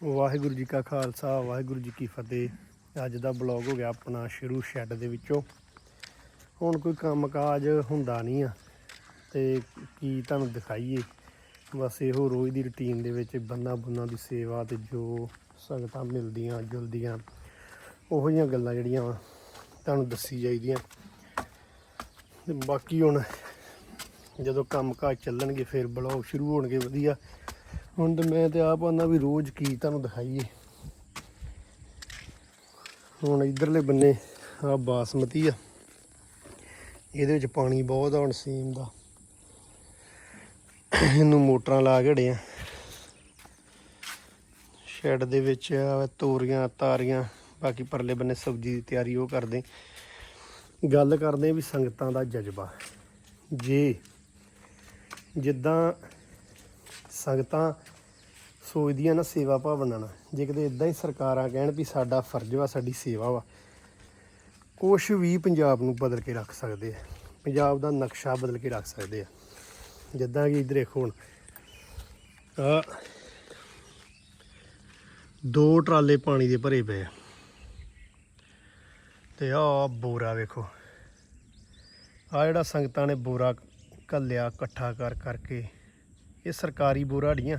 ਵਾਹਿਗੁਰੂ ਜੀ ਕਾ ਖਾਲਸਾ, ਵਾਹਿਗੁਰੂ ਜੀ ਕੀ ਫਤਿਹ। ਅੱਜ ਦਾ ਬਲੌਗ ਹੋ ਗਿਆ ਆਪਣਾ ਸ਼ੁਰੂ ਸ਼ੈੱਡ ਦੇ ਵਿੱਚੋਂ। ਹੁਣ ਕੋਈ ਕੰਮਕਾਜ ਹੁੰਦਾ ਨਹੀਂ ਆ, ਤੇ ਕੀ ਤੁਹਾਨੂੰ ਦਿਖਾਈਏ। ਬਸ ਇਹੋ ਰੋਜ਼ ਦੀ ਰੁਟੀਨ ਦੇ ਵਿੱਚ ਬੰਨਾ ਬੁੰਨਾ ਦੀ ਸੇਵਾ ਤੇ ਜੋ ਸੰਗਤਾਂ ਮਿਲਦੀਆਂ, ਜੁਲਦੀਆਂ, ਉਹੋ ਜਿਹੀਆਂ ਗੱਲਾਂ ਜਿਹੜੀਆਂ ਤੁਹਾਨੂੰ ਦੱਸੀ ਜਾਈਦੀਆਂ। ਤੇ ਬਾਕੀ ਹੁਣ ਜਦੋਂ ਕੰਮਕਾਜ ਚੱਲਣਗੇ, ਫਿਰ ਬਲੌਗ ਸ਼ੁਰੂ ਹੋਣਗੇ, ਵਧੀਆ। ਹੁਣ ਤੇ ਮੈਂ ਤੇ ਆਪ ਆਂਦਾ ਵੀ ਰੋਜ਼ ਕੀ ਤੁਹਾਨੂੰ ਦਿਖਾਈਏ। ਹੁਣ ਇਧਰਲੇ ਬੰਨੇ ਆ ਬਾਸਮਤੀ ਆ। ਇਹਦੇ ਵਿੱਚ ਪਾਣੀ ਬਹੁਤ ਆ ਹੁਣ ਸੀਮ ਦਾ। ਇਹਨੂੰ ਮੋਟਰਾਂ ਲਾ ਘੜੇ ਆ ਸ਼ੈੱਡ ਦੇ ਵਿੱਚ ਤੋਰੀਆਂ, ਤਾਰੀਆਂ, ਬਾਕੀ ਪਰਲੇ ਬੰਨੇ ਸਬਜ਼ੀ ਦੀ ਤਿਆਰੀ ਉਹ ਕਰਦੇ। ਗੱਲ ਕਰਦੇ ਵੀ ਸੰਗਤਾਂ ਦਾ ਜਜ਼ਬਾ। ਜੇ ਜਿੱਦਾਂ ਸੰਗਤਾਂ ਸੋਚਦੀਆਂ ਨਾ ਸੇਵਾ ਭਾਵਨਾ ਨਾਲ। ਜੇ ਕਿਤੇ ਇਦਾਂ ਹੀ ਸਰਕਾਰਾਂ ਕਹਿਣ ਵੀ ਸਾਡਾ ਫਰਜ਼ ਵਾ, ਸਾਡੀ ਸੇਵਾ ਵਾ, ਕੁਛ ਵੀ ਪੰਜਾਬ ਨੂੰ ਬਦਲ ਕੇ ਰੱਖ ਸਕਦੇ ਆ। ਪੰਜਾਬ ਦਾ ਨਕਸ਼ਾ ਬਦਲ ਕੇ ਰੱਖ ਸਕਦੇ ਆ। ਜਿੱਦਾਂ ਕਿ ਇਧਰ ਦੇਖੋ ਹੁਣ, ਆ ਦੋ ਟਰਾਲੇ ਪਾਣੀ ਦੇ ਭਰੇ ਪਏ ਆ। ਤੇ ਆ ਬੋਰਾ ਵੇਖੋ। ਆ ਜਿਹੜਾ ਸੰਗਤਾਂ ਨੇ ਬੋਰਾ ਕੱਲਿਆ ਇਕੱਠਾ ਕਰ ਕਰਕੇ ਇਹ ਸਰਕਾਰੀ ਬੋਰਾ ਢੀਆਂ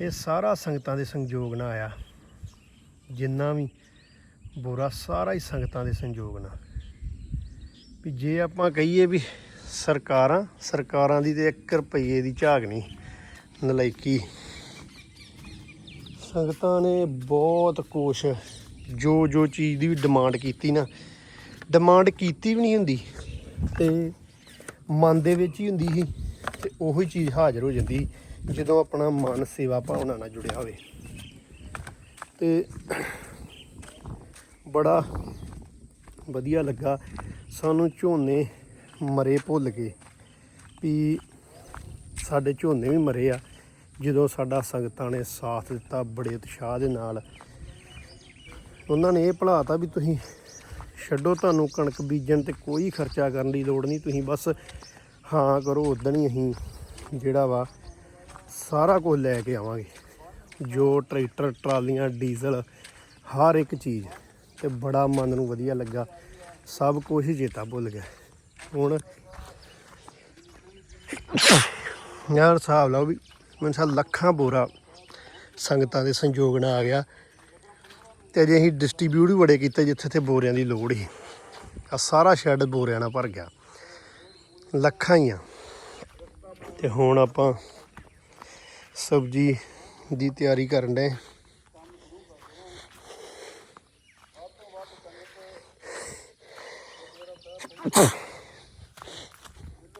ਇਹ ਸਾਰਾ ਸੰਗਤਾਂ ਦੇ ਸੰਯੋਗ ਨਾਲ ਆਇਆ। ਜਿੰਨਾ ਵੀ ਬੋਰਾ, ਸਾਰਾ ਹੀ ਸੰਗਤਾਂ ਦੇ ਸੰਯੋਗ ਨਾਲ। ਵੀ ਜੇ ਆਪਾਂ ਕਹੀਏ ਵੀ ਸਰਕਾਰਾਂ ਸਰਕਾਰਾਂ ਦੀ ਤੇ 1 ਰੁਪਏ ਦੀ ਝਾਕ ਨਹੀਂ, ਨਲਾਇਕੀ। ਸੰਗਤਾਂ ਨੇ ਬਹੁਤ ਕੁਛ ਜੋ ਜੋ ਚੀਜ਼ ਦੀ ਵੀ ਡਿਮਾਂਡ ਕੀਤੀ ਨਾ, ਡਿਮਾਂਡ ਕੀਤੀ ਵੀ ਨਹੀਂ ਹੁੰਦੀ ਤੇ ਮਨ ਦੇ ਵਿੱਚ ਹੀ ਹੁੰਦੀ ਸੀ। ਤੇ ਉਹੀ ਚੀਜ਼ ਹਾਜ਼ਰ ਹੋ ਜਾਂਦੀ ਜਦੋਂ ਆਪਣਾ ਮਨ ਸੇਵਾ ਭਾਵਨਾ ਨਾਲ ਜੁੜਿਆ ਹੋਵੇ। ਤੇ ਬੜਾ ਵਧੀਆ ਲੱਗਾ। ਸਾਨੂੰ ਝੋਨੇ ਮਰੇ ਭੁੱਲ ਗਏ ਵੀ ਸਾਡੇ ਝੋਨੇ ਵੀ ਮਰੇ ਆ। ਜਦੋਂ ਸਾਡਾ ਸੰਗਤਾਂ ਨੇ ਸਾਥ ਦਿੱਤਾ ਬੜੇ ਉਤਸ਼ਾਹ ਦੇ ਨਾਲ। ਉਹਨਾਂ ਨੇ ਇਹ ਭਲਾਤਾ ਵੀ ਤੁਸੀਂ ਛੱਡੋ ਤੁਹਾਨੂੰ ਕਣਕ ਬੀਜਣ ਤੇ ਕੋਈ ਖਰਚਾ ਕਰਨ ਦੀ ਲੋੜ ਨਹੀਂ। ਤੁਸੀਂ ਬਸ ਹਾਂ ਕਰੋ ਉਦੋਂ ਹੀ ਅਸੀਂ ਜਿਹੜਾ ਵਾ ਸਾਰਾ ਕੁਝ ਲੈ ਕੇ ਆਵਾਂਗੇ। ਜੋ ਟਰੈਕਟਰ, ਟਰਾਲੀਆਂ, ਡੀਜ਼ਲ, ਹਰ ਇੱਕ ਚੀਜ਼। ਤੇ ਬੜਾ ਮਨ ਨੂੰ ਵਧੀਆ ਲੱਗਾ। ਸਭ ਕੁਝ ਹੀ ਚੇਤਾ ਭੁੱਲ ਗਿਆ। ਹੁਣ ਯਾਰ ਹਿਸਾਬ ਲਾਓ ਵੀ ਮੈਨੂੰ ਸਾ ਲੱਖਾਂ ਬੋਰਾ ਸੰਗਤਾਂ ਦੇ ਸੰਯੋਗ ਨਾਲ ਆ ਗਿਆ। ਤੇ ਅਜੇ ਅਸੀਂ ਡਿਸਟ੍ਰੀਬਿਊਟ ਵੀ ਬੜੇ ਕੀਤੇ ਜਿੱਥੇ ਤੇ ਬੋਰਿਆਂ ਦੀ ਲੋੜ ਸੀ। ਆ ਸਾਰਾ ਸ਼ੈੱਡ ਬੋਰਿਆਂ ਨਾਲ ਭਰ ਗਿਆ। ਲੱਖਾਂ ਹੀ ਆ। ਤੇ ਹੁਣ ਆਪਾਂ ਸਬਜੀ ਦੀ ਤਿਆਰੀ ਕਰਨ ਦੇ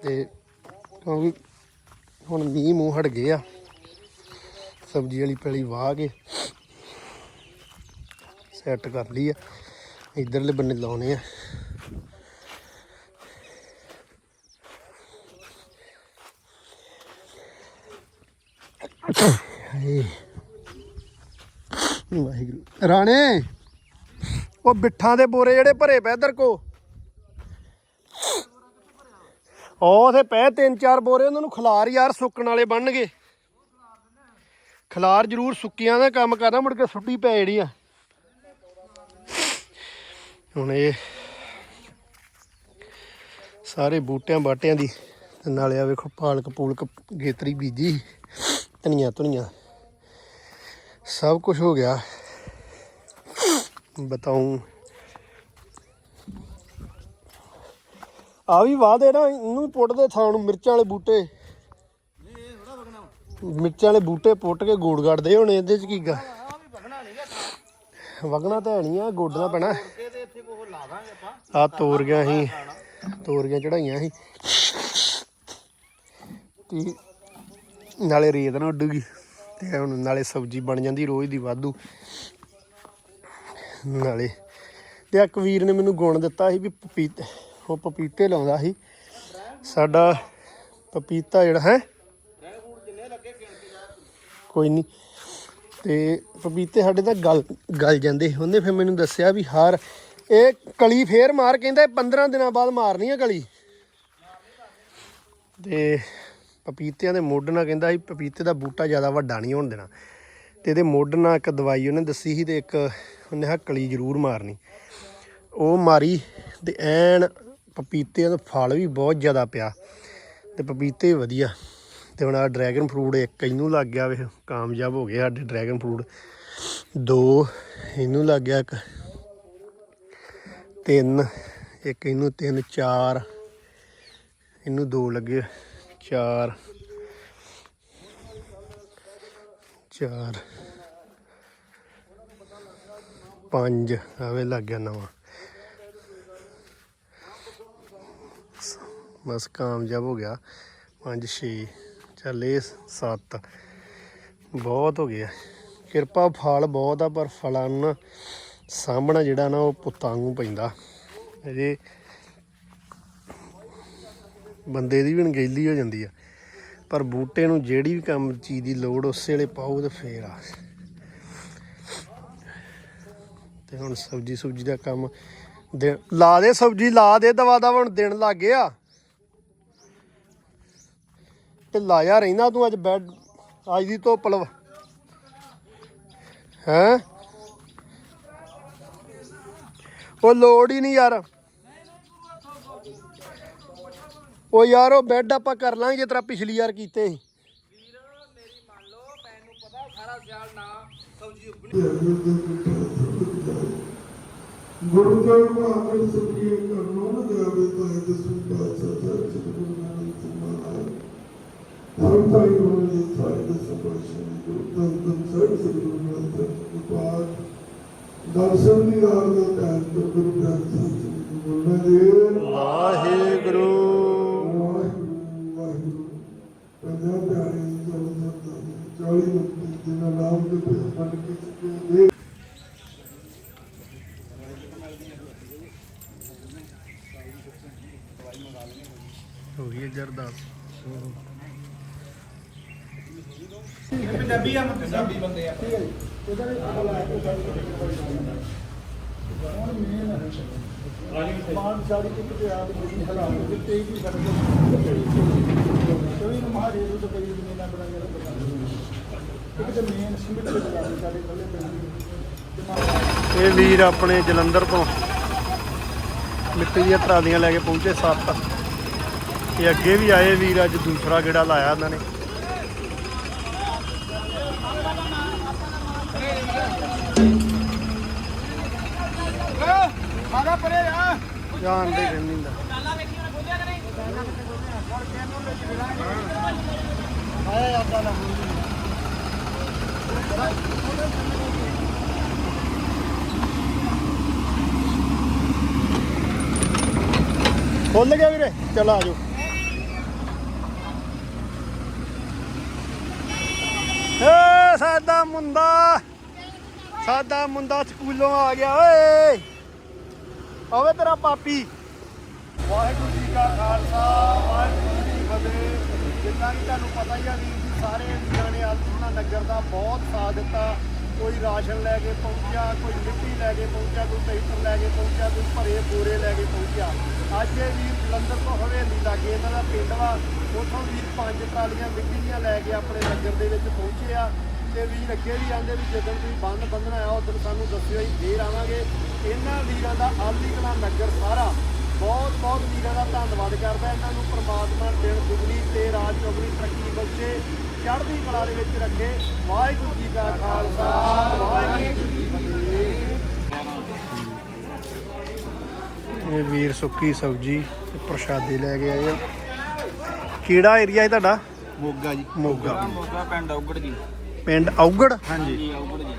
ਤੇ ਕਿਉਂਕਿ ਹੁਣ ਮੀਂਹ ਮੂੰਹ ਹਟ ਗਏ ਆ। ਸਬਜ਼ੀ ਵਾਲੀ ਪੈਲੀ ਵਾਹ ਕੇ ਸੈੱਟ ਕਰ ਲਈ ਆ। ਇਧਰਲੇ ਬੰਨੇ ਲਾਉਣੇ ਆ। ਹਾਏ। ਵਾਹਿਗੁਰੂ। ਰਾਣੇ, ਉਹ ਬਿੱਠਾਂ ਦੇ ਬੋਰੇ ਜਿਹੜੇ ਭਰੇ ਪਏ ਇਧਰ ਕੋ। ਉਹ ਉਥੇ ਪਏ ਤਿੰਨ ਚਾਰ ਬੋਰੇ, ਉਹਨਾਂ ਨੂੰ ਖਲਾਰ ਯਾਰ ਸੁੱਕਣ ਵਾਲੇ ਬਣਨਗੇ। ਖਲਾਰ ਜ਼ਰੂਰ ਸੁੱਕੀਆਂ ਦਾ ਕੰਮ ਕਰਨਾ, ਮੁੜ ਕੇ ਸੁੱਟੀ ਪੈ ਜਿਹੜੀ ਆ। ਹੁਣ ਇਹ ਸਾਰੇ ਬੂਟਿਆਂ ਬਾਟਿਆਂ ਦੀ, ਤੇ ਨਾਲੇ ਆ ਵੇਖੋ ਪਾਲਕ ਪੂਲਕ ਗੇਤਰੀ ਬੀਜੀ। ਧਨੀਆ ਧੁਨੀਆ। ਸਭ ਕੁਝ ਹੋ ਗਿਆ। ਬਤਾਉਂ ਆ ਵੀ ਵਾਹ ਦੇ ਨਾ, ਇਹਨੂੰ ਵੀ ਥਾਂ ਨੂੰ, ਮਿਰਚਾਂ ਵਾਲੇ ਬੂਟੇ। ਮਿਰਚਾਂ ਵਾਲੇ ਬੂਟੇ ਪੁੱਟ ਕੇ ਗੋੜ ਗੜਦੇ ਹੋਣੇ, ਇਹਦੇ ਚ ਕੀ ਗਾ। ਵਗਣਾ ਤਾਂ ਹੈ ਨਹੀਂ ਆ, ਗੋਡਣਾ ਪੈਣਾ। ਆ ਤੋਰ ਗਿਆ ਸੀ ਤੋਰੀਆਂ ਚੜਾਈਆਂ ਸੀ ਤੇ ਨਾਲੇ ਰੇਤ ਨਾ ਉੱਡੂਗੀ ਤੇ ਹੁਣ ਨਾਲੇ ਸਬਜ਼ੀ ਬਣ ਜਾਂਦੀ ਰੋਜ਼ ਦੀ ਵਾਧੂ। ਨਾਲੇ ਤੇ ਇੱਕ ਵੀਰ ਨੇ ਮੈਨੂੰ ਗੁਣ ਦਿੱਤਾ ਸੀ ਵੀ ਪਪੀਤੇ, ਉਹ ਪਪੀਤੇ ਲਾਉਂਦਾ ਸੀ। ਸਾਡਾ ਪਪੀਤਾ ਜਿਹੜਾ ਹੈ, ਕੋਈ ਨਹੀਂ ਤੇ ਪਪੀਤੇ ਸਾਡੇ ਤਾਂ ਗਲ ਗਲ ਜਾਂਦੇ ਉਹਨੇ ਫਿਰ ਮੈਨੂੰ ਦੱਸਿਆ ਵੀ ਹਰ, ਇਹ ਕਲੀ ਫੇਰ ਮਾਰ ਕਹਿੰਦਾ, ਇਹ 15 ਦਿਨਾਂ ਬਾਅਦ ਮਾਰਨੀ ਆ ਕਲੀ। ਤੇ ਪਪੀਤਿਆਂ ਦੇ ਮੁੱਢ ਨਾਲ ਕਹਿੰਦਾ ਸੀ, ਪਪੀਤੇ ਦਾ ਬੂਟਾ ਜ਼ਿਆਦਾ ਵੱਡਾ ਨਹੀਂ ਹੋਣ ਦੇਣਾ। ਤੇ ਇਹਦੇ ਮੁੱਢ ਨਾਲ ਇੱਕ ਦਵਾਈ ਉਹਨੇ ਦੱਸੀ ਸੀ ਤੇ ਇੱਕ ਉਹਨੇ ਹੱਕਲੀ ਜ਼ਰੂਰ ਮਾਰਨੀ। ਉਹ ਮਾਰੀ ਤੇ ਐਨ ਪਪੀਤੇ ਦਾ ਫਲ ਵੀ ਬਹੁਤ ਜ਼ਿਆਦਾ ਪਿਆ ਤੇ ਪਪੀਤੇ ਵਧੀਆ। ਤੇ ਹੁਣ ਆ ਡਰੈਗਨ ਫਰੂਟ ਇੱਕ ਇਹਨੂੰ ਲੱਗ ਗਿਆ ਵੇ ਕਾਮਯਾਬ ਹੋ ਗਏ ਸਾਡੇ ਡਰੈਗਨ ਫਰੂਟ। ਦੋ ਇਹਨੂੰ ਲੱਗ ਗਿਆ ਇੱਕ, ਤਿੰਨ, ਇੱਕ ਇਹਨੂੰ ਤਿੰਨ, ਚਾਰ, ਇਹਨੂੰ ਦੋ ਲੱਗੇ। ਚਾਰ। ਚਾਰ। ਪੰਜ। ਆਵੇ ਲੱਗ ਗਿਆ ਨਵਾਂ। ਬਸ ਕਾਮਯਾਬ ਹੋ ਗਿਆ। ਪੰਜ, ਛੇ। ਚੱਲ ਇਹ ਸੱਤ। ਬਹੁਤ ਹੋ ਗਿਆ ਕਿਰਪਾ ਫਲ ਬਹੁਤ ਆ, ਪਰ ਫਲਾਂ ਨੂੰ ਨਾ ਸਾਂਭਣਾ ਜਿਹੜਾ ਨਾ ਉਹ ਪੁੱਤਾਂ ਨੂੰ ਪੈਂਦਾ। ਅਜੇ ਬੰਦੇ ਦੀ ਵੀ ਅਣਗਹਿਲੀ ਹੋ ਜਾਂਦੀ ਆ। ਪਰ ਬੂਟੇ ਨੂੰ ਜਿਹੜੀ ਵੀ ਕੰਮ ਚੀਜ਼ ਦੀ ਲੋੜ, ਉਸੇ ਵੇਲੇ ਪਾਓ ਤੇ ਫੇਰ ਆ। ਤੇ ਹੁਣ ਸਬਜੀ ਸੁਬਜੀ ਦਾ ਕੰਮ ਲਾ ਦੇ ਸਬਜੀ, ਲਾ ਦੇ ਦਵਾ ਦਵਾ, ਹੁਣ ਦਿਨ ਲੱਗ ਗਿਆ। ਤੇ ਲਾਇਆ ਰਹਿੰਦਾ ਤੂੰ ਅੱਜ ਬੈੱਡ ਅੱਜ ਦੀ ਧੁੱਪ ਲਵ। ਹੈ? ਉਹ ਲੋੜ ਹੀ ਨਹੀਂ ਯਾਰ। ਉਹ ਯਾਰ, ਉਹ ਬੈੱਡ ਆਪਾਂ ਕਰ ਲਾਂਗੇ ਜਿਸ ਤਰ੍ਹਾਂ ਪਿਛਲੀ ਯਾਰ ਕੀਤੇ ਸੀ। ਗੁਰੂ ਸਾਹਿਬ ਮਹਾਰਾਜ ਸੁਖੀ ਕਰਨੋਂ ਜਾਵੇ ਤਾਂ ਇਹ ਦਸੂੰ ਪਾਤਸ਼ਾਹ ਸਾਹਿਬ ਗੁਰੂ ਨਾਨਕ ਮਹਾਰਾਜ ਧਰਮ ਸਾਈ ਗੁਰੂ ਜੀ ਸਾਰੇ ਦਸਾਂ ਪਾਤਸ਼ਾਹ ਗੁਰੂ ਧੰਨ ਧੰਨ ਸਾਹਿਬ ਗੁਰੂ ਨਾਨਕ ਦੇਵ ਜੀ ਦਰਸ਼ਨ ਦੀ ਰਾਹ ਦਾ ਕਾਇਮ ਗੁਰੂ ਗ੍ਰੰਥ ਸਾਹਿਬ ਸ੍ਰੀ ਗੁਰੂ ਨਾਨਕ ਵਾਹਿਗੁਰੂ। ਪੰਜਾਬ ਪਿਆਰੇ ਜਲ ਸੰਤਾਂ ਚਾਲੀ ਮੁਕਤੀ ਜਿਨ੍ਹਾਂ ਨਾਮ ਦੇ ਪੰਡ ਕੇ ਚੁੱਕੇ ਹੋ ਗਈ ਹੈ ਜਰਦਾਸ ਪੰਜਾਬੀ ਆ ਪੰਜਾਬੀ ਬੰਦੇ ਆ। ਮਾਨ ਸਾਰੀ ਕਿ ਕਿਤੇ ਆਪ ਮੇਰੀ ਹਲਾਲ ਦੇ ਤੇ ਹੀ ਸਕਦੇ ਕੋਈ ਨਾ ਮਾਰੇ ਉਹ ਤਾਂ ਕੋਈ ਨਹੀਂ ਨਾ ਬਣਾਇਆ ਇੱਕ ਤਾਂ ਮੇਨ ਸਿਮਟ ਦੇ ਲਗਾਉਣੇ ਸਾਡੇ ਥੱਲੇ ਪੈਂਦੀ ਇਹ ਵੀਰ ਆਪਣੇ ਜਲੰਧਰ ਤੋਂ ਮਿੱਟੀ ਦੀਆਂ ਟਰਾਲੀਆਂ ਲੈ ਕੇ ਪਹੁੰਚੇ ਸੱਤ। ਇਹ ਅੱਗੇ ਵੀ ਆਏ ਵੀਰ ਅੱਜ ਦੂਸਰਾ ਗੇੜਾ ਲਾਇਆ ਉਹਨਾਂ ਨੇ। ਮਾਗਾ ਪਰੇ ਆ। ਜਾਣ ਦੇ ਕਹਿੰਦੀ ਹੁੰਦਾ। ਖੁੱਲ ਗਿਆ ਵੀਰੇ ਚਲ ਆ ਜਾਓ ਏ ਸਾਡਾ ਮੁੰਡਾ ਸਾਡਾ ਮੁੰਡਾ ਸਕੂਲੋਂ ਆ ਗਿਆ ਓਏ ਆਵੇ ਤੇਰਾ ਪਾਪੀ ਵਾਹਿਗੁਰੂ ਜੀ ਕਾ ਖਾਲਸਾ ਵਾਹਿਗੁਰੂ ਜੀ ਜਿੱਦਾਂ ਕਿ ਤੁਹਾਨੂੰ ਪਤਾ ਹੀ ਆ ਵੀਰ ਜੀ ਸਾਰੇ ਵੀਰਾਂ ਨੇ ਅਲਸੋਨਾ ਨਗਰ ਦਾ ਬਹੁਤ ਸਾਥ ਦਿੱਤਾ। ਕੋਈ ਰਾਸ਼ਨ ਲੈ ਕੇ ਪਹੁੰਚਿਆ, ਕੋਈ ਮਿੱਟੀ ਲੈ ਕੇ ਪਹੁੰਚਿਆ, ਕੋਈ ਟਰੈਕਟਰ ਲੈ ਕੇ ਪਹੁੰਚਿਆ, ਕੋਈ ਭਰੇ ਬੋਰੇ ਲੈ ਕੇ ਪਹੁੰਚਿਆ। ਅੱਜ ਇਹ ਵੀਰ ਜਲੰਧਰ ਤੋਂ ਹਵੇਲੀ ਲਾਗੇ ਇਹਨਾਂ ਦਾ ਪਿੰਡ ਵਾ, ਉੱਥੋਂ ਵੀਰ ਪੰਜ ਟਰਾਲੀਆਂ ਮਿੱਟੀ ਦੀਆਂ ਲੈ ਕੇ ਆਪਣੇ ਨਗਰ ਦੇ ਵਿੱਚ ਪਹੁੰਚੇ ਆ। ਤੇ ਵੀਰ ਅੱਗੇ ਵੀ ਆਂਦੇ ਵੀ ਜਦੋਂ ਤੁਸੀਂ ਬੰਦ ਬੰਨਣਾ ਆ ਉਦੋਂ ਸਾਨੂੰ ਦੱਸਿਓ ਹੀ ਫੇਰ ਆਵਾਂਗੇ। ਇਹਨਾਂ ਵੀਰਾਂ ਦਾ ਆਲੀ ਕਲਾ ਨਗਰ ਬਹੁਤ ਵੀਰਾਂ ਦਾ ਧੰਨਵਾਦ ਕਰਦਾ ਇਹਨਾਂ ਨੂੰ ਪ੍ਰਮਾਤਮਾ ਦਿਨ ਦੁਗਣੀ ਤੇ ਰਾਤ ਚੌਗਣੀ ਤਰੱਕੀ ਬਖਸ਼ੇ ਚੜ੍ਹਦੀ ਕਲਾ ਦੇ ਵਿੱਚ ਰੱਖੇ। ਵਾਹਿਗੁਰੂ ਜੀ ਕਾ ਖਾਲਸਾ ਵਾਹਿਗੁਰੂ ਜੀ ਕੀ ਫਤਿਹ। ਇਹ ਵੀਰ ਸੁੱਕੀ ਸਬਜੀ ਤੇ ਪ੍ਰਸ਼ਾਦੇ ਲੈ ਕੇ ਆਏ ਆ। ਕਿਹੜਾ ਏਰੀਆ ਹੈ ਤੁਹਾਡਾ? ਮੋਗਾ ਜੀ। ਮੋਗਾ। ਮੋਗਾ ਪਿੰਡ ਔਗੜ ਜੀ। ਪਿੰਡ ਔਗੜ? ਹਾਂਜੀ। ਔਗੜ ਜੀ।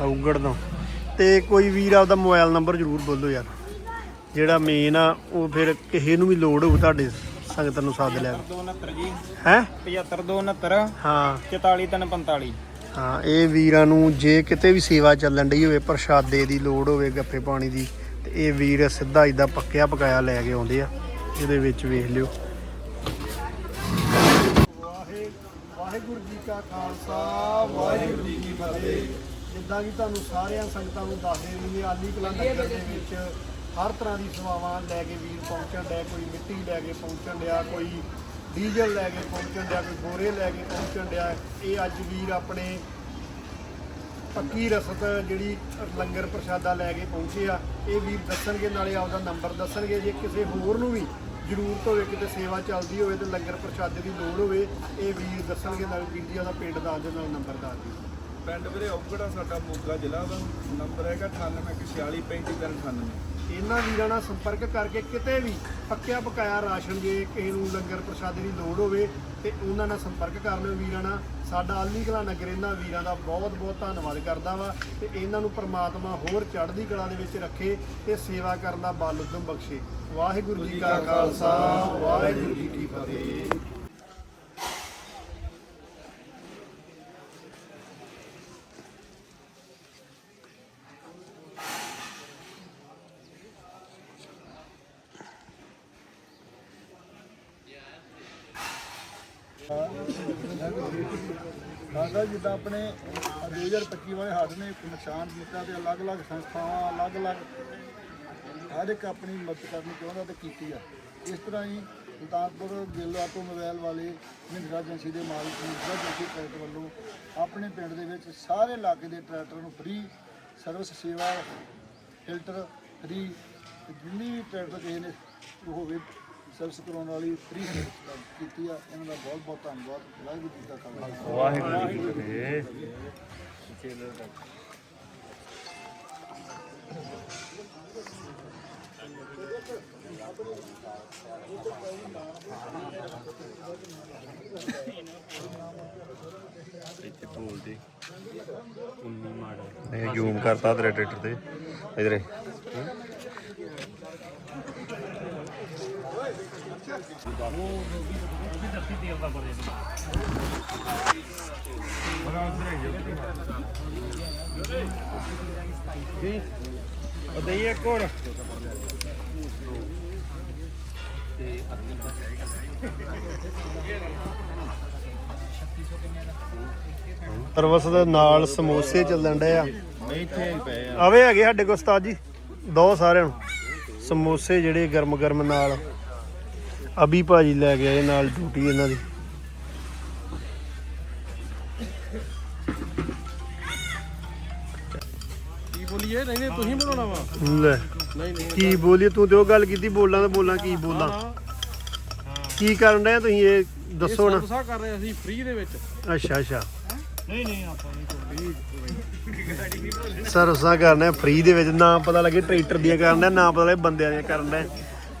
ਔਗੜ ਤੋਂ। ਤੇ ਕੋਈ ਵੀਰ ਆਪਦਾ ਮੋਬਾਈਲ ਨੰਬਰ ਜ਼ਰੂਰ ਬੋਲੋ ਯਾਰ। ਜਿਹੜਾ ਮੇਨ ਆ ਉਹ ਫਿਰ ਕਿਸੇ ਨੂੰ ਵੀ ਲੋੜ ਹੋਊ ਤੁਹਾਡੇ ਸੰਗਤ ਨੂੰ ਸੱਦ ਲਿਆ 269 ਜੀ ਹੈ। 75269 ਹਾਂ 44345 ਹਾਂ ਇਹ ਵੀਰਾਂ ਨੂੰ ਜੇ ਕਿਤੇ ਵੀ ਸੇਵਾ ਚੱਲਣ ਡਈ ਹੋਵੇ ਪ੍ਰਸ਼ਾਦੇ ਦੀ ਲੋੜ ਹੋਵੇ ਗੱਫੇ ਪਾਣੀ ਦੀ ਤੇ ਇਹ ਵੀਰ ਸਿੱਧਾ ਇਦਾਂ ਪੱਕਿਆ ਪਕਾਇਆ ਲੈ ਕੇ ਆਉਂਦੇ ਆ। ਇਹਦੇ ਵਿੱਚ ਵੇਖ ਲਿਓ। ਵਾਹਿਗੁਰੂ ਜੀ ਕਾ ਖਾਲਸਾ ਵਾਹਿਗੁਰੂ ਜੀ ਕੀ ਫਤਿਹ। ਜਿੱਦਾਂ ਕਿ ਤੁਹਾਨੂੰ ਸਾਰਿਆਂ ਸੰਗਤਾਂ ਨੂੰ ਦੱਸਦੇ ਇਹ ਆਲੀ ਕਲਾਂ ਨਗਰ ਦੇ ਵਿੱਚ ਹਰ ਤਰ੍ਹਾਂ ਦੀ ਸੇਵਾਵਾਂ ਲੈ ਕੇ ਵੀਰ ਪਹੁੰਚਣ ਡਿਆ, ਕੋਈ ਮਿੱਟੀ ਲੈ ਕੇ ਪਹੁੰਚਣ ਡਿਆ, ਕੋਈ ਡੀਜ਼ਲ ਲੈ ਕੇ ਪਹੁੰਚਣ ਡਿਆ, ਕੋਈ ਗੋਰੇ ਲੈ ਕੇ ਪਹੁੰਚਣ ਡਿਆ। ਇਹ ਅੱਜ ਵੀਰ ਆਪਣੇ ਪੱਕੀ ਰਸਤ ਜਿਹੜੀ ਲੰਗਰ ਪ੍ਰਸ਼ਾਦਾ ਲੈ ਕੇ ਪਹੁੰਚੇ ਆ। ਇਹ ਵੀਰ ਦੱਸਣਗੇ, ਨਾਲੇ ਆਪਦਾ ਨੰਬਰ ਦੱਸਣਗੇ। ਜੇ ਕਿਸੇ ਹੋਰ ਨੂੰ ਵੀ ਜ਼ਰੂਰਤ ਹੋਵੇ, ਕਿਤੇ ਸੇਵਾ ਚੱਲਦੀ ਹੋਵੇ ਤੇ ਲੰਗਰ ਪ੍ਰਸ਼ਾਦੇ ਦੀ ਲੋੜ ਹੋਵੇ, ਇਹ ਵੀਰ ਦੱਸਣਗੇ, ਨਾਲ ਵੀਰ ਜੀ ਦਾ ਪਿੰਡ ਦਾ ਦਿਓ ਨਾਲ ਨੰਬਰ ਦੱਸ ਦਿਓ। ਪਿੰਡ ਵੀਰੇ, ਔਗੜਾ ਸਾਡਾ ਮੋਗਾ ਜ਼ਿਲ੍ਹਾ ਦਾ ਨੰਬਰ ਹੈਗਾ 9846355398 ਇਹਨਾਂ ਵੀਰਾਂ ਨਾਲ ਸੰਪਰਕ ਕਰਕੇ ਕਿਤੇ ਵੀ ਪੱਕਿਆ ਪਕਾਇਆ ਰਾਸ਼ਨ ਜੇ ਕਿਸੇ ਨੂੰ ਲੰਗਰ ਪ੍ਰਸ਼ਾਦੇ ਦੀ ਲੋੜ ਹੋਵੇ ਤੇ ਉਹਨਾਂ ਨਾਲ ਸੰਪਰਕ ਕਰ ਲਿਓ ਵੀਰਾਂ ਨਾਲ। ਸਾਡਾ ਆਲੀ ਕਲਾ ਨਗਰ ਇਹਨਾਂ ਵੀਰਾਂ ਦਾ ਬਹੁਤ ਬਹੁਤ ਧੰਨਵਾਦ ਕਰਦਾ ਵਾ ਤੇ ਇਹਨਾਂ ਨੂੰ ਪ੍ਰਮਾਤਮਾ ਹੋਰ ਚੜ੍ਹਦੀ ਕਲਾ ਦੇ ਵਿੱਚ ਰੱਖੇ ਤੇ ਸੇਵਾ ਕਰਨ ਦਾ ਬਲ ਉਦਮ ਬਖਸ਼ੇ। ਵਾਹਿਗੁਰੂ ਜੀ ਕਾ ਖਾਲਸਾ, ਵਾਹਿਗੁਰੂ ਜੀ ਕੀ ਫਤਿਹ। ਸਾਡਾ ਜਿੱਦਾਂ ਆਪਣੇ 2025 ਵਾਲੇ ਹੜ੍ਹ ਨੇ ਇੱਕ ਨੁਕਸਾਨ ਕੀਤਾ ਤੇ ਅਲੱਗ-ਅਲੱਗ ਸੰਸਥਾਵਾਂ, ਅਲੱਗ-ਅਲੱਗ ਹਰ ਇੱਕ ਆਪਣੀ ਮਦਦ ਕਰਨੀ ਚਾਹੁੰਦਾ ਤੇ ਕੀਤੀ ਆ। ਇਸ ਤਰ੍ਹਾਂ ਹੀ ਸੁਲਤਾਨਪੁਰ ਗਿੱਲ ਆਟੋਮੋਬਾਈਲ ਵਾਲੇ ਮਹਿੰਦਰਾ ਏਜੰਸੀ ਦੇ ਮਾਲਕ ਮਹਿੰਦਰਾ ਏਜੰਸੀ ਟਰੈਕਟਰ ਵੱਲੋਂ ਆਪਣੇ ਪਿੰਡ ਦੇ ਵਿੱਚ ਸਾਰੇ ਇਲਾਕੇ ਦੇ ਟਰੈਕਟਰ ਨੂੰ ਫ੍ਰੀ ਸਰਵਿਸ ਸੇਵਾ ਫਿਲਟਰ ਫ੍ਰੀ ਜਿੰਨੀ ਵੀ ਟਰੈਕਟਰ ਕਿਸੇ ਨੇ ਹੋਵੇ ਸਰਵਿਸ ਕਰਾਉਣ ਵਾਲੀ ਫ੍ਰੀ ਕੀਤੀ ਆ। ਇਹਨਾਂ ਦਾ ਬਹੁਤ ਬਹੁਤ ਧੰਨਵਾਦ। ਵਾਹਿਗੁਰੂ ਜੀ ਦਾ ਖਾਲਸਾ ਇਹ ਜ਼ੂਮ ਕਰਤਾ ਤੇਰੇ ਟਰੈਕਟਰ ਤੇ। ਇਧਰੇ। ਦਈਏ ਇੱਕ ਹੋਰ ਦੇ ਨਾਲ ਸਮੋਸੇ ਚੱਲਣ ਡਏ ਆ। ਇੱਥੇ ਪਏ ਆਵੇ ਹੈਗੇ ਸਾਡੇ ਕੋਲ ਉਸਤਾਦ ਜੀ, ਦੋ ਸਾਰਿਆਂ ਨੂੰ। ਸਮੋਸੇ ਜਿਹੜੇ ਗਰਮ ਗਰਮ ਨਾਲ। ਅਬੀ ਭਾਜੀ ਲੈ ਕੇ ਆਏ ਨਾਲ ਡਿਊਟੀ ਇਹਨਾਂ ਦੀ। ਕੀ ਬੋਲੀਏ? ਨਹੀਂ ਨਹੀਂ ਤੁਸੀਂ ਬਣਾਉਣਾ ਵਾ। ਲੈ ਨਹੀਂ ਨਹੀਂ ਕੀ ਬੋਲੀਏ ਤੂੰ ਤੇ ਉਹ ਗੱਲ ਕੀਤੀ ਬੋਲਾਂ ਤਾਂ ਬੋਲਾਂ ਕੀ ਬੋਲਾਂ। ਕੀ ਕਰਨ ਡਏ ਤੁਸੀਂ ਇਹ? ਦੱਸੋ ਨਾ ਸਰਵਿਸਾ ਕਰ ਰਹੇ ਅਸੀਂ ਫ੍ਰੀ ਦੇ ਵਿੱਚ। ਅੱਛਾ ਅੱਛਾ। ਨਹੀਂ ਨਹੀਂ ਆਪਾਂ ਨਹੀਂ ਸਰਵਿਸਾਂ ਕਰਨਾ ਫ੍ਰੀ ਦੇ ਵਿੱਚ। ਨਾ ਪਤਾ ਲੱਗੇ ਟਰੈਕਟਰ ਦੀਆਂ ਕਰਨਾ ਨਾ ਪਤਾ ਲੱਗੇ ਬੰਦਿਆਂ ਦੀਆਂ ਕਰਨਾ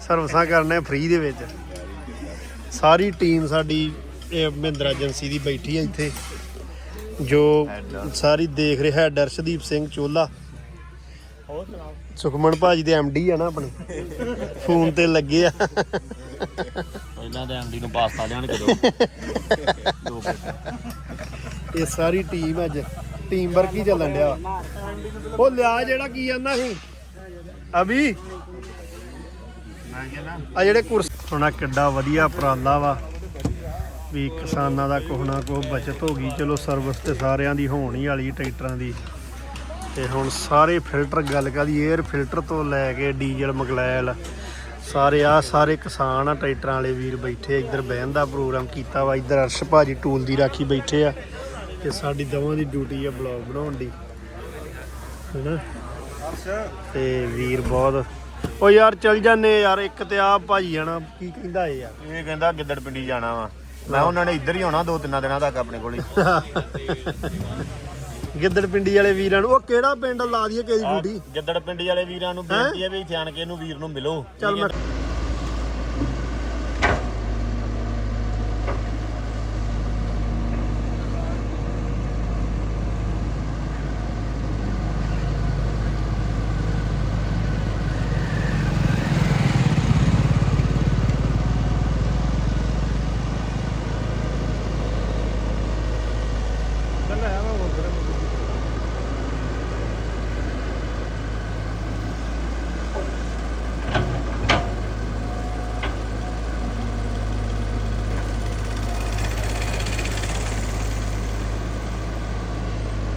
ਸਰਵਿਸਾਂ ਕਰਨਾ ਫ੍ਰੀ ਦੇ ਵਿੱਚ। ਸਾਰੀ ਟੀਮ ਸਾਡੀ ਇਹ ਮਹਿੰਦਰਾ ਏਜੰਸੀ ਦੀ ਬੈਠੀ ਹੈ ਇੱਥੇ ਜੋ ਸਾਰੀ ਦੇਖ ਰਿਹਾ ਹੈ ਦਰਸ਼ਦੀਪ ਸਿੰਘ ਚੋਲਾ। ਸੁਖਮਨ ਭਾਜੀ ਦੇ ਐਮਡੀ ਆ ਨਾ ਆਪਣੇ ਫੋਨ ਤੇ ਲੱਗੇ ਆ। ਪਹਿਲਾਂ ਤਾਂ ਐਮਡੀ ਨੂੰ ਪਾਸਤਾ ਲਿਆਣ ਕੇ ਦੋ ਦੋ ਇਹ ਸਾਰੀ ਟੀਮ ਅੱਜ ਟੀਮ ਵਰਕ ਹੀ ਚੱਲਣ ਡਿਆ। ਉਹ ਲਿਆ ਜਿਹੜਾ ਕੀ ਜਾਂਦਾ ਸੀ? ਅਭੀ? ਆ ਜਿਹੜੇ ਕੁਰਸ ਸੁਣਾ ਕਿੱਡਾ ਵਧੀਆ ਉਪਰਾਲਾ ਵਾ। ਵੀ ਕਿਸਾਨਾਂ ਦਾ ਕੁਛ ਨਾ ਕੁਛ ਬਚਤ ਹੋ ਗਈ। ਚਲੋ ਸਰਵਿਸ ਤੇ ਸਾਰਿਆਂ ਦੀ ਹੋਣ ਹੀ ਵਾਲੀ, ਟਰੈਕਟਰਾਂ ਦੀ। ਤੇ ਹੁਣ ਸਾਰੇ ਫਿਲਟਰ ਗੱਲ ਕਾਦੀ 에ਅਰ ਫਿਲਟਰ ਤੋਂ ਲੈ ਕੇ ਡੀਜ਼ਲ ਮਗਲੈਲ ਸਾਰੇ ਆ, ਸਾਰੇ ਕਿਸਾਨ ਆ, ਟਰੈਕਟਰਾਂ ਵਾਲੇ ਵੀਰ ਬੈਠੇ ਇੱਧਰ ਬਹਿਣ ਦਾ ਪ੍ਰੋਗਰਾਮ ਕੀਤਾ ਵਾ। ਇੱਧਰ ਅਰਸ਼ ਭਾਜੀ ਟੂਲ ਦੀ ਰਾਖੀ ਬੈਠੇ ਆ। ਤੇ ਸਾਡੀ ਦਵਾਂ ਦੀ ਡਿਊਟੀ ਆ ਬਲੌਗ ਬਣਾਉਣ ਦੀ। ਹੈਨਾ? ਤੇ ਵੀਰ ਬਹੁਤ ਉਹ ਯਾਰ ਚੱਲ ਜਾਂਦੇ ਯਾਰ ਇੱਕ ਤੇ ਆ ਭਾਜੀ ਆਣਾ ਕੀ ਕਹਿੰਦਾ ਏ ਯਾਰ? ਇਹ ਕਹਿੰਦਾ ਗਿੱਦੜ ਪਿੰਡੀ ਜਾਣਾ ਵਾ। ਮੈਂ ਉਹਨਾਂ ਨੇ ਇੱਧਰ ਹੀ ਆਉਣਾ ਦੋ ਤਿੰਨਾਂ ਦਿਨਾਂ ਤੱਕ ਆਪਣੇ ਕੋਲ ਹੀ। ਗਿੱਦੜ ਪਿੰਡੀ ਵਾਲੇ ਵੀਰਾਂ ਨੂੰ ਉਹ ਕਿਹੜਾ ਪਿੰਡ ਲਾ ਦਈਏ ਕਿਹਦੀ ਡਿਊਟੀ ਗਿੱਦੜ ਪਿੰਡੀ ਵਾਲੇ ਵੀਰਾਂ ਨੂੰ ਬੇਨਤੀ ਹੈ ਵੀ ਇੱਥੇ ਆਣ ਕੇ ਇਹਨੂੰ ਵੀਰ ਨੂੰ ਮਿਲੋ। ਚੱਲ ਮੈਂ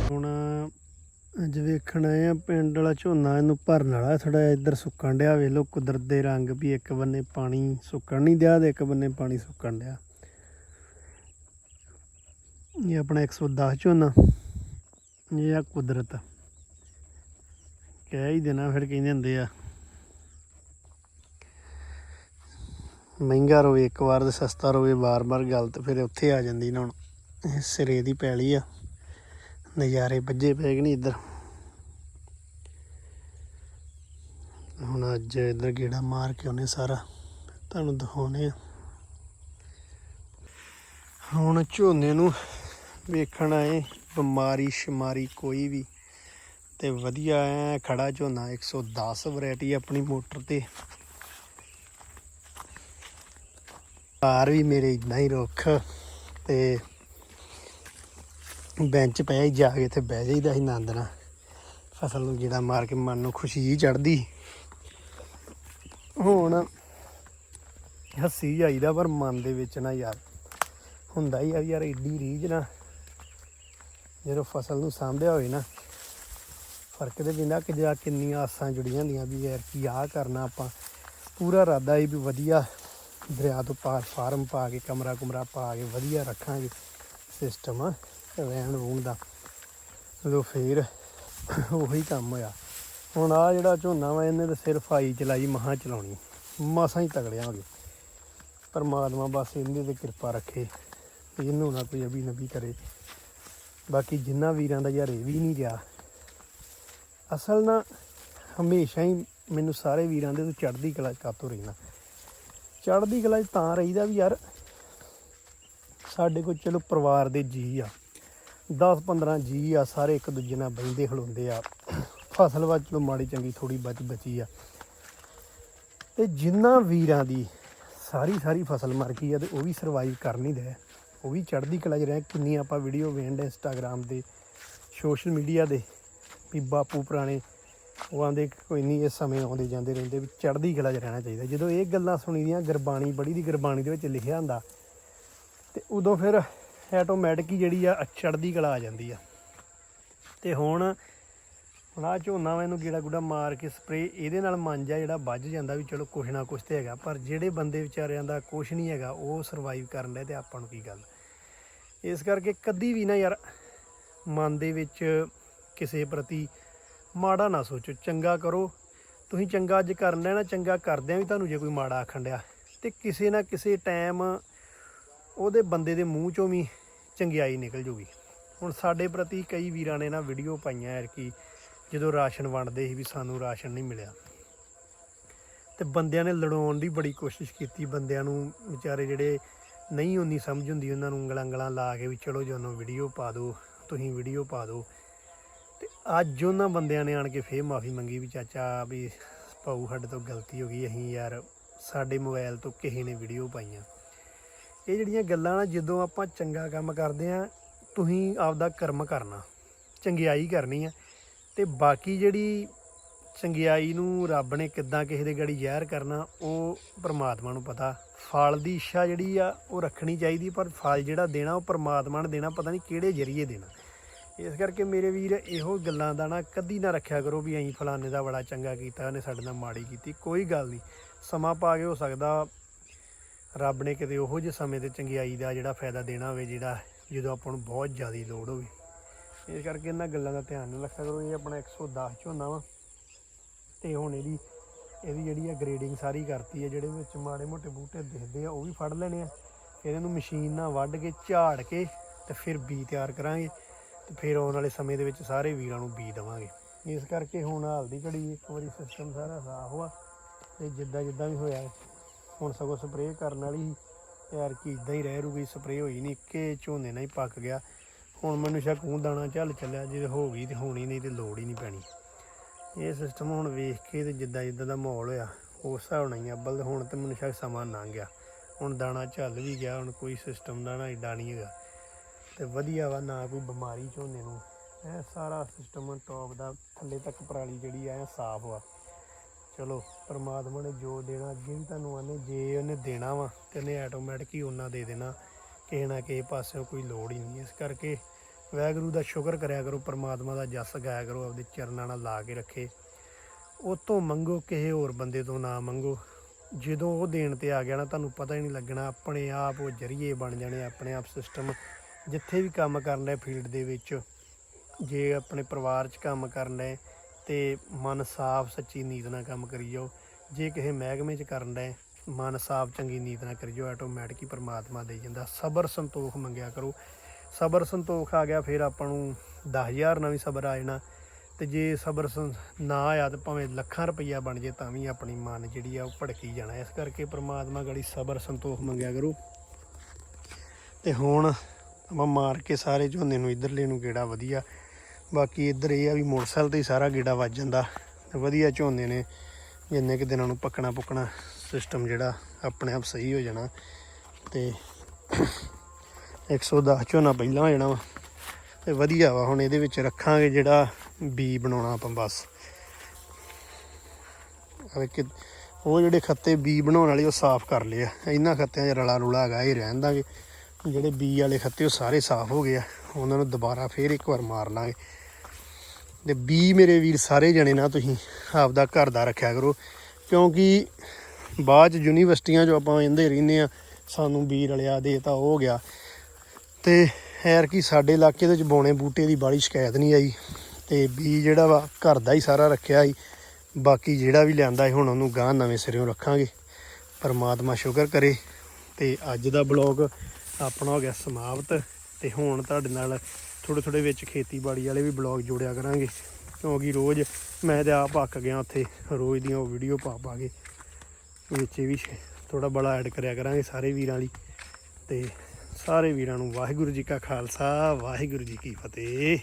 ਹੁਣ ਅੱਜ ਵੇਖਣ ਆਏ ਆ, ਪਿੰਡ ਵਾਲਾ ਝੋਨਾ ਇਹਨੂੰ ਭਰਨ ਵਾਲਾ ਥੋੜਾ ਇੱਧਰ ਸੁੱਕਣ ਡਿਆ, ਵੇਖ ਲੋ ਕੁਦਰਤ ਦੇ ਰੰਗ ਵੀ ਇੱਕ ਬੰਨੇ ਪਾਣੀ ਸੁੱਕਣ ਨਹੀਂ ਦਿਆ ਤੇ ਇੱਕ ਬੰਨੇ ਪਾਣੀ ਸੁੱਕਣ ਡਿਆ। ਇਹ ਆਪਣਾ 110 ਝੋਨਾ, ਇਹ ਆ ਕੁਦਰਤ। ਕਹਿ ਹੀ ਦੇਣਾ ਫਿਰ ਕਹਿੰਦੇ ਹੁੰਦੇ ਆ। ਮਹਿੰਗਾ ਰੋਵੇ, ਇੱਕ ਵਾਰ ਤੇ ਸਸਤਾ ਰੋਵੇ ਵਾਰ ਵਾਰ ਗੱਲ ਤੇ ਫਿਰ ਉੱਥੇ ਆ ਜਾਂਦੀ ਨਾ ਹੁਣ, ਇਹ ਸਿਰੇ ਦੀ ਪੈਲੀ ਆ, ਨਜ਼ਾਰੇ ਵੱਜੇ ਪਏ ਗਏ ਨਹੀਂ ਇੱਧਰ। ਹੁਣ ਅੱਜ ਇੱਧਰ ਗੇੜਾ ਮਾਰ ਕੇ ਉਹਨੇ ਸਾਰਾ ਤੁਹਾਨੂੰ ਦਿਖਾਉਣੇ ਆ ਹੁਣ ਝੋਨੇ ਨੂੰ ਵੇਖਣ ਆਏ, ਬਿਮਾਰੀ ਸ਼ਮਾਰੀ ਕੋਈ ਵੀ, ਤੇ ਵਧੀਆ ਐ ਖੜਾ ਝੋਨਾ 110 ਵੈਰਾਈਟੀ ਆਪਣੀ ਮੋਟਰ ਤੇ। ਪਾਰ ਵੀ ਮੇਰੇ ਇਦਾਂ ਹੀ ਰੁੱਖ, ਤੇ ਬੈਂਚ ਪੈ ਜਾ ਕੇ ਤੇ ਬਹਿ ਜਾਈਦਾ ਸੀ ਆਨੰਦ ਨਾਲ। ਫਸਲ ਨੂੰ ਜਿਹੜਾ ਮਾਰ ਕੇ ਮਨ ਨੂੰ ਖੁਸ਼ੀ ਜੀ ਚੜਦੀ ਹੁਣ ਹੱਸੀ ਜਾਈਦਾ ਪਰ ਮਨ ਦੇ ਵਿੱਚ ਨਾ ਯਾਰ, ਹੁੰਦਾ ਹੀ ਆ ਵੀ ਯਾਰ ਏਡੀ ਰੀਝ ਨਾ, ਜਦੋਂ ਫਸਲ ਨੂੰ ਸਾਂਭਿਆ ਹੋਵੇ ਨਾ, ਫ਼ਰਕ ਤੇ ਪੈਂਦਾ ਕਿ ਜਾ ਕਿੰਨੀਆਂ ਆਸਾਂ ਜੁੜੀਆਂ ਹੁੰਦੀਆਂ ਵੀ ਯਾਰ ਕੀ ਆ ਕਰਨਾ ਆਪਾਂ। ਪੂਰਾ ਇਰਾਦਾ ਹੀ ਵੀ ਵਧੀਆ ਦਰਿਆ ਤੋਂ ਪਾਰ ਫਾਰਮ ਪਾ ਕੇ, ਕਮਰਾ ਕੁਮਰਾ ਪਾ ਕੇ ਵਧੀਆ ਰੱਖਾਂਗੇ ਸਿਸਟਮ ਰਹਿਣ ਰੂਣ ਦਾ। ਉਦੋਂ ਫੇਰ ਉਹੀ ਕੰਮ ਹੋਇਆ। ਹੁਣ ਆ ਜਿਹੜਾ ਝੋਨਾ ਵਾ, ਇਹਨੇ ਤਾਂ ਸਿਰਫ ਆਈ ਚਲਾਈ, ਮਹਾਂ ਚਲਾਉਣੀ। ਮਾਸਾਂ ਹੀ ਤਗੜਿਆ ਹੋ ਗਏ। ਪਰਮਾਤਮਾ ਬਸ ਇਹਦੇ ਤੇ ਕਿਰਪਾ ਰੱਖੇ ਵੀ ਇਹਨੂੰ ਨਾ ਕੋਈ ਅਭੀ ਨਬੀ ਕਰੇ। ਬਾਕੀ ਜਿੰਨਾ ਵੀਰਾਂ ਦਾ ਯਾਰ ਇਹ ਵੀ ਨਹੀਂ ਰਿਹਾ। ਅਸਲ ਨਾ, ਹਮੇਸ਼ਾ ਹੀ ਮੈਨੂੰ ਸਾਰੇ ਵੀਰਾਂ ਦੇ ਤੋਂ ਚੜ੍ਹਦੀ ਕਲਾ 'ਚ ਕਾਤੋਂ ਰਹਿਣਾ। ਚੜ੍ਹਦੀ ਕਲਾ 'ਚ ਤਾਂ ਰਹੀਦਾ ਵੀ ਯਾਰ, ਸਾਡੇ ਕੋਲ ਚਲੋ ਪਰਿਵਾਰ ਦੇ ਜੀ ਆ। 10 15 ਜੀ ਆ, ਸਾਰੇ ਇੱਕ ਦੂਜੇ ਨਾਲ ਬਹਿੰਦੇ ਖਲੋਂਦੇ ਆ। ਫਸਲ ਵਾ ਚਲੋ ਮਾੜੀ ਚੰਗੀ ਥੋੜੀ ਬਚ ਬਚੀ ਆ। ਤੇ ਜਿੰਨਾ ਵੀਰਾਂ ਦੀ ਸਾਰੀ ਸਾਰੀ ਫਸਲ ਮਰ ਗਈ ਆ ਤੇ ਉਹ ਵੀ ਸਰਵਾਈਵ ਕਰ ਨਹੀਂ ਦੇ ਉਹ ਵੀ ਚੜ੍ਹਦੀ ਕਲਾ 'ਚ ਰਹਿ। ਕਿੰਨੀ ਆਪਾਂ ਵੀਡੀਓ ਵੇਖਦੇ ਇੰਸਟਾਗ੍ਰਾਮ ਤੇ ਸੋਸ਼ਲ ਮੀਡੀਆ ਦੇ, ਵੀ ਬਾਪੂ ਪੁਰਾਣੇ, ਉਹ ਆਂਦੇ ਕੋਈ ਨਹੀਂ ਇਸ ਸਮੇਂ ਆਉਂਦੇ ਜਾਂਦੇ ਰਹਿੰਦੇ ਵੀ ਚੜ੍ਹਦੀ ਕਲਾ 'ਚ ਰਹਿਣਾ ਚਾਹੀਦਾ। ਜਦੋਂ ਇਹ ਗੱਲਾਂ ਸੁਣੀ ਦੀਆਂ ਗੁਰਬਾਣੀ, ਬੜੀ ਦੀ ਗੁਰਬਾਣੀ ਦੇ ਵਿੱਚ ਲਿਖਿਆ ਹੁੰਦਾ, ਤੇ ਉਦੋਂ ਫਿਰ ਆਟੋਮੈਟਿਕ ਹੀ ਜਿਹੜੀ ਆ ਚੜ੍ਹਦੀ ਕਲਾ ਆ ਜਾਂਦੀ ਆ। ਤੇ ਹੁਣ ਹੁਣ ਆ ਝੋਨਾ ਵਾ, ਇਹਨੂੰ ਗੇੜਾ ਗੁੜਾ ਮਾਰ ਕੇ ਸਪਰੇ ਇਹਦੇ ਨਾਲ ਮੰਜਾ ਜਿਹੜਾ ਵੱਜ ਜਾਂਦਾ ਵੀ ਚਲੋ ਕੁਛ ਨਾ ਕੁਛ ਤੇ ਹੈਗਾ, ਪਰ ਜਿਹੜੇ ਬੰਦੇ ਵਿਚਾਰਿਆਂ ਦਾ ਕੁਛ ਨਹੀਂ ਹੈਗਾ, ਉਹ ਸਰਵਾਈਵ ਕਰਨ ਦੇ ਤੇ ਆਪਾਂ ਨੂੰ ਕੀ ਗੱਲ? ਇਸ ਕਰਕੇ ਕਦੀ ਵੀ ਨਾ ਯਾਰ ਮਨ ਦੇ ਵਿੱਚ ਕਿਸੇ ਪ੍ਰਤੀ ਮਾੜਾ ਨਾ ਸੋਚੋ, ਚੰਗਾ ਕਰੋ। ਤੁਸੀਂ ਚੰਗਾ ਅੱਜ ਕਰਨਾ ਹੈ ਨਾ, ਚੰਗਾ ਕਰਦਿਆਂ ਵੀ ਤੁਹਾਨੂੰ ਜੇ ਕੋਈ ਮਾੜਾ ਆਖਣ ਡਿਆ ਤੇ ਕਿਸੇ ਨਾ ਕਿਸੇ ਟਾਈਮ ਉਹਦੇ ਬੰਦੇ ਦੇ ਮੂੰਹ ਚੋਂ ਵੀ ਚੰਗਿਆਈ ਨਿਕਲ ਜੂਗੀ। ਹੁਣ ਸਾਡੇ ਪ੍ਰਤੀ ਕਈ ਵੀਰਾਂ ਨੇ ਨਾ ਵੀਡੀਓ ਪਾਈਆਂ ਯਾਰ ਕਿ ਜਦੋਂ ਰਾਸ਼ਨ ਵੰਡਦੇ ਸੀ ਵੀ ਸਾਨੂੰ ਰਾਸ਼ਨ ਨਹੀਂ ਮਿਲਿਆ। ਤੇ ਬੰਦਿਆਂ ਨੇ ਲੜਾਉਣ ਦੀ ਬੜੀ ਕੋਸ਼ਿਸ਼ ਕੀਤੀ। ਬੰਦਿਆਂ ਨੂੰ ਵਿਚਾਰੇ ਜਿਹੜੇ ਨਹੀਂ ਹੁੰਦੀ ਸਮਝ ਹੁੰਦੀ, ਉਹਨਾਂ ਨੂੰ ਉਂਗਲਾਂ ਉਂਗਲਾਂ ਲਾ ਕੇ ਵੀ ਚਲੋ ਜਾਨੋ ਵੀਡੀਓ ਪਾ ਦਿਓ ਤੁਸੀਂ ਵੀਡੀਓ ਪਾ ਦਿਓ ਤੇ ਅੱਜ ਉਹਨਾਂ ਬੰਦਿਆਂ ਨੇ ਆਣ ਕੇ ਫੇਰ ਮਾਫੀ ਮੰਗੀ ਵੀ ਚਾਚਾ ਵੀ ਭਾਊ ਸਾਡੇ ਤੋਂ ਗਲਤੀ ਹੋ ਗਈ, ਅਸੀਂ ਯਾਰ ਸਾਡੇ ਮੋਬਾਈਲ ਤੋਂ ਕਿਸੇ ਨੇ ਵੀਡੀਓ ਪਾਈਆਂ। ਇਹ ਜਿਹੜੀਆਂ ਗੱਲਾਂ ਨਾ, ਜਦੋਂ ਆਪਾਂ ਚੰਗਾ ਕੰਮ ਕਰਦੇ ਆ ਤੁਸੀਂ ਆਪਦਾ ਕਰਮ ਕਰਨਾ, ਚੰਗਿਆਈ ਕਰਨੀ ਆ। ਤੇ ਬਾਕੀ ਜਿਹੜੀ ਚੰਗਿਆਈ ਨੂੰ ਰੱਬ ਨੇ ਕਿੱਦਾਂ ਕਿਸੇ ਦੇ ਗੜੀ ਜ਼ਹਿਰ ਕਰਨਾ, ਉਹ ਪਰਮਾਤਮਾ ਨੂੰ ਪਤਾ। ਫਲ ਦੀ ਇੱਛਾ ਜਿਹੜੀ ਆ, ਉਹ ਰੱਖਣੀ ਚਾਹੀਦੀ, ਪਰ ਫਲ ਜਿਹੜਾ ਦੇਣਾ, ਉਹ ਪਰਮਾਤਮਾ ਨੇ ਦੇਣਾ, ਪਤਾ ਨਹੀਂ ਕਿਹੜੇ ਜਰੀਏ ਦੇਣਾ। ਇਸ ਕਰਕੇ ਮੇਰੇ ਵੀਰ, ਇਹੋ ਗੱਲਾਂ ਦਾ ਨਾ ਕਦੀ ਨਾ ਰੱਖਿਆ ਕਰੋ ਵੀ ਐਂ ਫਲਾਣੇ ਦਾ ਬੜਾ ਚੰਗਾ ਕੀਤਾ, ਉਹਨੇ ਸਾਡੇ ਨਾਲ ਮਾੜੀ ਕੀਤੀ, ਕੋਈ ਗੱਲ ਨਹੀਂ। ਸਮਾਂ ਪਾ ਕੇ ਹੋ ਸਕਦਾ ਰੱਬ ਨੇ ਕਿਤੇ ਉਹੋ ਜਿਹੇ ਸਮੇਂ ਤੇ ਚੰਗਿਆਈ ਦਾ ਜਿਹੜਾ ਫਾਇਦਾ ਦੇਣਾ ਹੋਵੇ, ਜਿਹੜਾ ਜਦੋਂ ਆਪਾਂ ਨੂੰ ਬਹੁਤ ਜ਼ਿਆਦਾ ਲੋੜ ਹੋਵੇ। ਇਸ ਕਰਕੇ ਇਹਨਾਂ ਗੱਲਾਂ ਦਾ ਧਿਆਨ ਨਾ ਰੱਖਿਆ ਕਰੋ, ਇਹ ਆਪਣਾ 110 ਝੋਨਾ ਵਾ। ਤੇ ਹੁਣ ਇਹਦੀ ਇਹਦੀ ਜਿਹੜੀ ਆ ਗ੍ਰੇਡਿੰਗ ਸਾਰੀ ਕਰਤੀ ਹੈ ਜਿਹੜੇ ਵਿੱਚ ਮਾੜੇ ਮੋਟੇ ਬੂਟੇ ਦਿਖਦੇ ਆ, ਉਹ ਵੀ ਫੜ ਲੈਣੇ ਆ। ਫਿਰ ਇਹਨੂੰ ਮਸ਼ੀਨ ਨਾਲ ਵੱਢ ਕੇ, ਝਾੜ ਕੇ ਤੇ ਫਿਰ ਬੀ ਤਿਆਰ ਕਰਾਂਗੇ। ਤੇ ਫਿਰ ਆਉਣ ਵਾਲੇ ਸਮੇਂ ਦੇ ਵਿੱਚ ਸਾਰੇ ਵੀਰਾਂ ਨੂੰ ਬੀ ਦੇਵਾਂਗੇ। ਇਸ ਕਰਕੇ ਹੁਣ ਹਾਲ ਦੀ ਘੜੀ ਇੱਕ ਵਾਰੀ ਸਿਸਟਮ ਸਾਰਾ ਸਾਫ਼ ਹੋਆ ਤੇ ਜਿੱਦਾਂ ਜਿੱਦਾਂ ਵੀ ਹੋਇਆ, ਹੁਣ ਸਗੋਂ ਸਪਰੇਅ ਕਰਨ ਵਾਲੀ ਯਾਰ ਕੀ ਇਦਾਂ ਹੀ ਰਹਿ ਰੂ ਗਈ ਸਪਰੇਅ ਹੋਈ ਨਹੀਂ ਇੱਕੇ ਝੋਨੇ ਨਾਲ ਹੀ ਪੱਕ ਗਿਆ। ਹੁਣ ਮੈਨੂੰ ਸ਼ੱਕ ਹੂੰ ਦਾਣਾ ਚੱਲ ਚੱਲਿਆ, ਜੇ ਹੋ ਗਈ ਤੇ ਹੋਣੀ ਨਹੀਂ ਤੇ ਲੋੜ ਹੀ ਨਹੀਂ ਪੈਣੀ। ਇਹ ਸਿਸਟਮ ਹੁਣ ਵੇਖ ਕੇ ਤੇ ਜਿੱਦਾਂ ਜਿੱਦਾਂ ਦਾ ਮਾਹੌਲ ਹੋਇਆ, ਉਸ ਹਿਸਾਬ ਨਾਲ ਹੀ ਅੱਬਲ ਹੁਣ ਤੇ ਮੈਨੂੰ ਸ਼ੱਕ ਸਮਾਂ ਲੰਘ ਗਿਆ। ਹੁਣ ਦਾਣਾ ਚੱਲ ਵੀ ਗਿਆ, ਹੁਣ ਕੋਈ ਸਿਸਟਮ ਦਾ ਨਾ ਏਡਾ ਨਹੀਂ ਹੈਗਾ। ਤੇ ਵਧੀਆ ਵਾ, ਨਾ ਕੋਈ ਬਿਮਾਰੀ ਝੋਨੇ ਨੂੰ। ਇਹ ਸਾਰਾ ਸਿਸਟਮ ਟੌਪ ਦਾ, ਥੱਲੇ ਤੱਕ ਪਰਾਲੀ ਜਿਹੜੀ ਆ ਸਾਫ਼ ਵਾ। ਚਲੋ, ਪਰਮਾਤਮਾ ਨੇ ਜੋ ਦੇਣਾ, ਅੱਗੇ ਵੀ ਤੁਹਾਨੂੰ ਆਨੇ, ਜੇ ਉਹਨੇ ਦੇਣਾ ਵਾ, ਤੇ ਉਹਨੇ ਆਟੋਮੈਟਿਕ ਹੀ ਉਹਨਾਂ ਦੇ ਦੇਣਾ। ਕਿਸੇ ਨਾ ਕਿਸੇ ਪਾਸਿਓਂ ਕੋਈ ਲੋੜ ਹੀ ਨਹੀਂ। ਇਸ ਕਰਕੇ ਵਾਹਿਗੁਰੂ ਦਾ ਸ਼ੁਕਰ ਕਰਿਆ ਕਰੋ, ਪਰਮਾਤਮਾ ਦਾ ਜਸ ਗਾਇਆ ਕਰੋ, ਆਪਦੇ ਚਰਨਾਂ ਨਾਲ ਲਾ ਕੇ ਰੱਖੇ। ਉਹ ਤੋਂ ਮੰਗੋ ਕਿਸੇ ਹੋਰ ਬੰਦੇ ਤੋਂ ਨਾ ਮੰਗੋ। ਜਦੋਂ ਉਹ ਦੇਣ ਤੇ ਆ ਗਿਆ ਨਾ, ਤੁਹਾਨੂੰ ਪਤਾ ਹੀ ਨਹੀਂ ਲੱਗਣਾ, ਆਪਣੇ ਆਪ ਉਹ ਜਰੀਏ ਬਣ ਜਾਣੇ ਆਪਣੇ ਆਪ ਸਿਸਟਮ ਜਿੱਥੇ ਵੀ ਕੰਮ ਕਰਨ ਦੇ ਫੀਲਡ ਦੇ ਵਿੱਚ, ਜੇ ਆਪਣੇ ਪਰਿਵਾਰ 'ਚ ਕੰਮ ਕਰਨ ਡਏ ਤੇ ਮਨ ਸਾਫ਼, ਸੱਚੀ ਨੀਤ ਨਾਲ ਕੰਮ ਕਰੀ ਜਾਓ। ਜੇ ਕਿਸੇ ਮਹਿਕਮੇ 'ਚ ਕਰਨ ਡਏ ਮਨ ਸਾਫ਼ ਚੰਗੀ ਨੀਤ ਨਾਲ ਕਰੀ ਜਾਓ ਆਟੋਮੈਟਿਕ ਹੀ ਪਰਮਾਤਮਾ ਦੇ ਜਾਂਦਾ। ਸਬਰ ਸੰਤੋਖ ਮੰਗਿਆ ਕਰੋ। ਸਬਰ ਸੰਤੋਖ ਆ ਗਿਆ, ਫਿਰ ਆਪਾਂ ਨੂੰ 10000 ਨਾਲ ਵੀ ਸਬਰ ਆ ਜਾਣਾ। ਤੇ ਜੇ ਸਬਰ ਸੰ- ਨਾ ਆਇਆ ਤਾਂ ਭਾਵੇਂ ਲੱਖਾਂ ਰੁਪਈਆ ਬਣ ਜੇ, ਤਾਂ ਵੀ ਆਪਣੀ ਮਨ ਜਿਹੜੀ ਆ ਉਹ ਭੜਕੀ ਜਾਣਾ। ਇਸ ਕਰਕੇ ਪ੍ਰਮਾਤਮਾ ਗੜੀ ਸਬਰ ਸੰਤੋਖ ਮੰਗਿਆ ਕਰੋ। ਤੇ ਹੁਣ ਆਪਾਂ ਮਾਰ ਕੇ ਸਾਰੇ ਝੋਨੇ ਨੂੰ ਇਧਰਲੇ ਨੂੰ ਗੇੜਾ ਵਧੀਆ। ਬਾਕੀ ਇੱਧਰ ਇਹ ਆ ਵੀ ਮੋਟਰਸਾਈਕਲ ਤੇ ਹੀ ਸਾਰਾ ਗੇੜਾ ਵੱਜ ਜਾਂਦਾ। ਵਧੀਆ ਝੋਨੇ ਨੇ ਜਿੰਨੇ ਕਿ ਦਿਨਾਂ ਨੂੰ ਪੱਕਣਾ ਪੁੱਕਣਾ ਸਿਸਟਮ ਜਿਹੜਾ ਆਪਣੇ ਆਪ ਸਹੀ ਹੋ ਜਾਣਾ ਤੇ 110 ਝੋਨਾ ਪਹਿਲਾਂ ਹੋ ਜਾਣਾ ਵਾ ਤੇ ਵਧੀਆ ਵਾ, ਹੁਣ ਇਹਦੇ ਵਿੱਚ ਰੱਖਾਂਗੇ ਜਿਹੜਾ ਬੀ ਬਣਾਉਣਾ ਆਪਾਂ ਬਸ। ਕਿ ਉਹ ਜਿਹੜੇ ਖੱਤੇ ਬੀ ਬਣਾਉਣ ਵਾਲੇ, ਉਹ ਸਾਫ਼ ਕਰ ਲਏ ਆ। ਇਹਨਾਂ ਖੱਤਿਆਂ 'ਚ ਰਲਾ ਰੁਲਾ ਹੈਗਾ, ਇਹ ਰਹਿਣ ਦਾਂਗੇ। ਜਿਹੜੇ ਬੀ ਵਾਲੇ ਖੱਤੇ, ਉਹ ਸਾਰੇ ਸਾਫ਼ ਹੋ ਗਏ ਆ। ਉਹਨਾਂ ਨੂੰ ਦੁਬਾਰਾ ਫੇਰ ਇੱਕ ਵਾਰ ਮਾਰ ਲਾਂਗੇ। ਤੇ ਬੀ ਮੇਰੇ ਵੀਰ ਸਾਰੇ ਜਣੇ ਨਾ ਤੁਸੀਂ ਆਪਦਾ ਘਰ ਦਾ ਰੱਖਿਆ ਕਰੋ, ਕਿਉਂਕਿ ਬਾਅਦ ਚ ਯੂਨੀਵਰਸਿਟੀਆਂ 'ਚ ਆਪਾਂ ਜਾਂਦੇ ਰਹਿੰਦੇ ਆ ਸਾਨੂੰ ਬੀ ਰਲਿਆ ਦੇ ਤਾਂ ਉਹ ਹੋ ਗਿਆ। ਤੇ ਐਰ ਕੀ ਸਾਡੇ ਇਲਾਕੇ ਦੇ ਵਿੱਚ ਬੋਣੇ ਬੂਟੇ ਦੀ ਬਾੜੀ ਸ਼ਿਕਾਇਤ ਨਹੀਂ ਆਈ ਤੇ ਬੀ ਜਿਹੜਾ ਵਾ ਘਰ ਦਾ ਹੀ ਸਾਰਾ ਰੱਖਿਆ ਸੀ। ਬਾਕੀ ਜਿਹੜਾ ਵੀ ਲਿਆਂਦਾ ਸੀ ਹੁਣ ਉਹਨੂੰ ਗਾਂ ਨਵੇਂ ਸਿਰਿਓਂ ਰੱਖਾਂਗੇ। ਪਰਮਾਤਮਾ ਸ਼ੁਕਰ ਕਰੇ ਤੇ ਅੱਜ ਦਾ ਬਲੌਗ ਆਪਣਾ ਹੋ ਗਿਆ ਸਮਾਪਤ ਤੇ ਹੁਣ ਤੁਹਾਡੇ ਨਾਲ ਥੋੜੇ ਥੋੜੇ ਵਿੱਚ ਖੇਤੀਬਾੜੀ ਵਾਲੇ ਵੀ ਬਲੌਗ ਜੋੜਿਆ ਕਰਾਂਗੇ। ਕਿਉਂਕਿ ਰੋਜ਼ ਮੈਂ ਤੇ ਆਪ ਅੱਕ ਗਿਆ ਉੱਥੇ, ਰੋਜ਼ ਦੀਆਂ ਉਹ ਵੀਡੀਓ ਪਾ ਪਾ ਕੇ। ਵਿੱਚ ਇਹ ਵੀ ਥੋੜਾ ਬੜਾ ਐਡ ਕਰਿਆ ਕਰਾਂਗੇ ਸਾਰੇ ਵੀਰਾਂ ਲਈ। ਤੇ ਸਾਰੇ ਵੀਰਾਂ ਨੂੰ ਵਾਹਿਗੁਰੂ ਜੀ ਕਾ ਖਾਲਸਾ, ਵਾਹਿਗੁਰੂ ਜੀ ਕੀ ਫਤਿਹ।